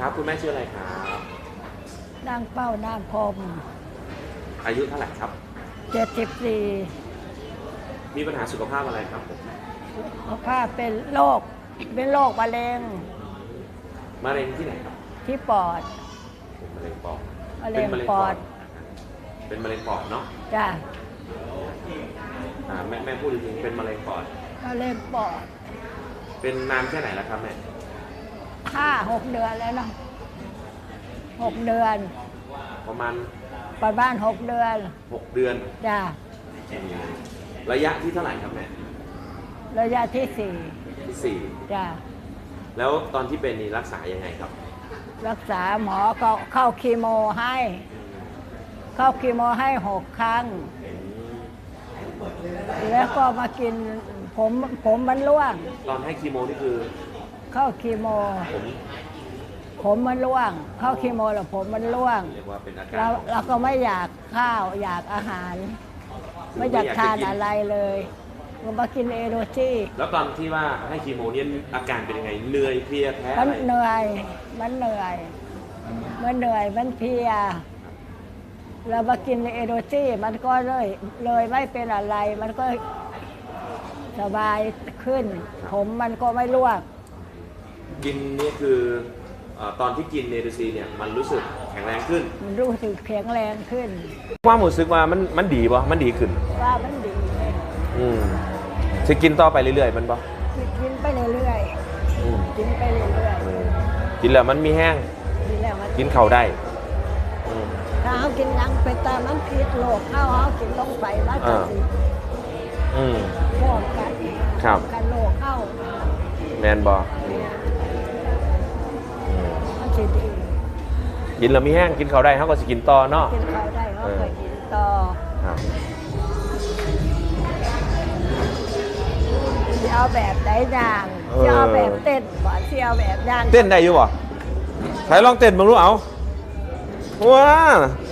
ครับคุณแม่ชื่ออะไรครับ นางเป้านางพรมอายุเท่าไหร่ครับ เจ็ดสิบสี่มีปัญหาสุขภาพอะไรครับผมภาพเป็นโรคเป็นโรคมะเร็งมะเร็งที่ไหนครับที่ปอดเป็นมะเร็งปอดมะเร็งป็นปอด เป็นมะเร็งปอดเนาะจ้ะอ่าแม่แม่พูดจริงๆเป็นมะเร็งปอดมะเร็งปอด เป็นนานแค่ไหนแล้วครับแม่ ห้าหกเดือนแล้วเนาะหกเดือน ประมาณประมาณหกเดือน6เดือนจ้ะระยะที่เท่าไหร่ครับแม่ระยะที่สี่ที่สี่จ้ะแล้วตอนที่เป็นนี่รักษายังไงครับ รักษาหมอก็เข้าคีโมให้ เข้าคีโมให้หกครั้ง แล้วก็มากินผมผมมันร่วง ตอนให้คีโมนี่คือ เข้าคีโม ผมผมมันร่วง เข้าคีโมแล้วผมมันร่วง เรียกว่าเป็นอาการเราเราก็ไม่อยากข้าวอยากอาหาร ไม่อยากทานอะไรเลยก็มากินเอโรจีแล้วตอนที่ว่าให้คีโมเนี่ยอาการเป็นยังไงเหนื่อยเพลียแพ้มัอะนไรเหนื่อย มันเหนื่อย มันเหนื่อยมันเพลียเรามากินเอโรจีมันก็เลยเลยไม่เป็นอะไร มันก็สบายขึ้น ผมมันก็ไม่ร่วง กินนี่คือเอ่อตอนที่กินเนดูซีเนี่ยมันรู้สึกแข็งแรงขึ้น มันรู้สึกแข็งแรงขึ้น ความรู้สึกว่ามันมันดีป่ะมันดีขึ้น ว่ามันดีอืมจะกินต่อไปเรื่อยๆมันป่ะกินไปเรื่อยอืมๆกินไปเรื่อยเออกินแล้วมันมีแห้งๆกินแล้วมันกินเข่าวได้อืม ถ้าเขากินหยังไปตามมันพิษโลกเข้าเขากินลงไปมันก็สิอืม ป้องกันครับป้องกันโลกเข้าแมนบอมัน กินแล้วมีแห้งกินเข่าวได้เขาก็สิกินต่อเนาะ กินเขาได้เขาก็กินต่อครับสิเอาแบบไหนย่างสิเอาแบบเต้นบ่สิเอาแบบย่าง เต้นได้อยู่บ่ใครลองเต้นบ้างรู้เอาว้า